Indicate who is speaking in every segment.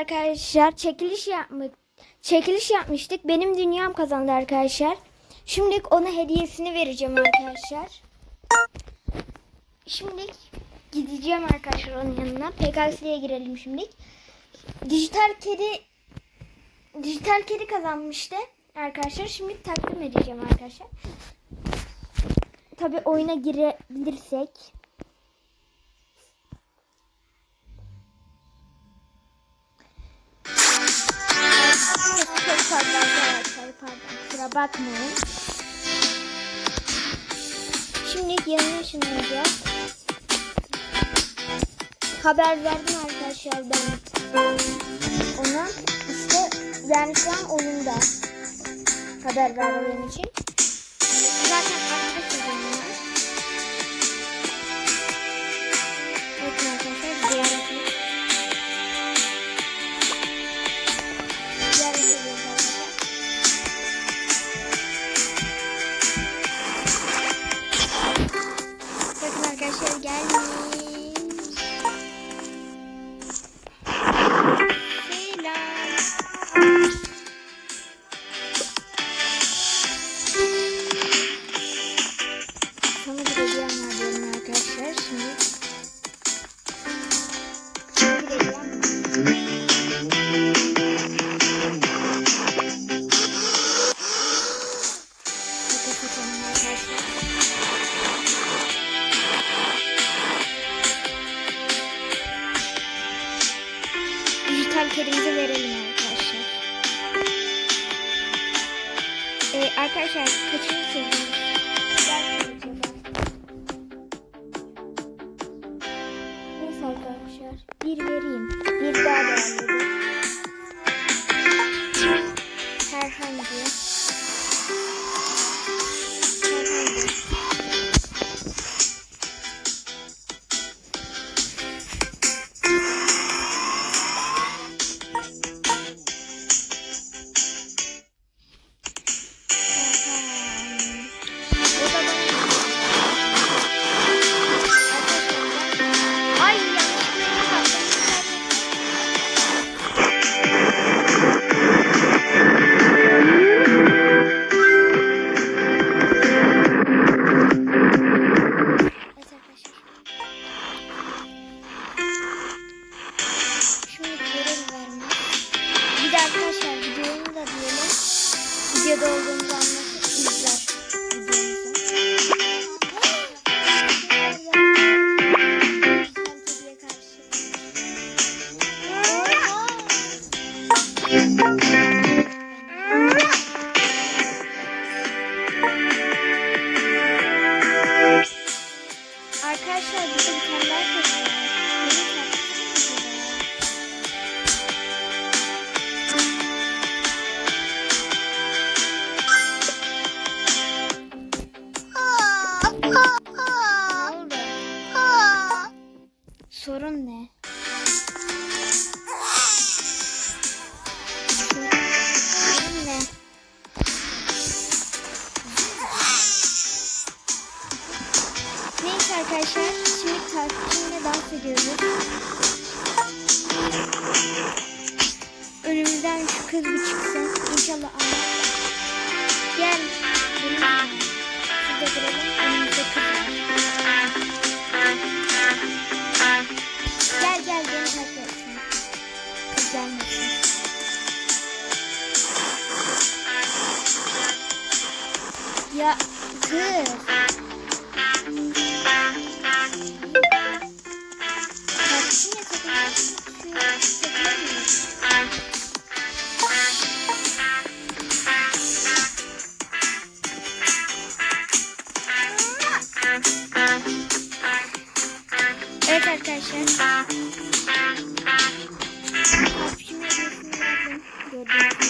Speaker 1: arkadaşlar çekiliş yapmak çekiliş yapmıştık. Benim dünyam kazandı arkadaşlar. Şimdi ona hediyesini vereceğim arkadaşlar. Şimdi gideceğim arkadaşlar onun yanına. PKS'ye girelim şimdi. Dijital kedi dijital kedi kazanmıştı arkadaşlar. Şimdi takdim edeceğim arkadaşlar. Tabi oyuna girebilirsek. Fazla arkadaşlar pardon kusura bakmayın. Şimdi yanına ışınlayacağız. Haber verdim arkadaşlar ben ona. İşte yani şu an oyunda haber verdiğim için. Kedimizi verelim arkadaşlar. Ee, arkadaşlar kaçıncı seviyoruz? Thank you. Videoda olduğumuzu anlasın. Arkadaşlar burada bir ediyoruz. Önümüzden şu kız bir çıksın. İnşallah anlar. Gel. Şurada duralım. Gel gel beni. Ya kız. Arkadaşlar. Takipçime hediyesini verdim. Gördüğünüz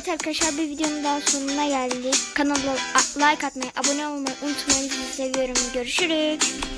Speaker 1: Evet arkadaşlar bir videonun daha sonuna geldik. Kanala like atmayı, abone olmayı unutmayın. Sizi seviyorum. Görüşürüz.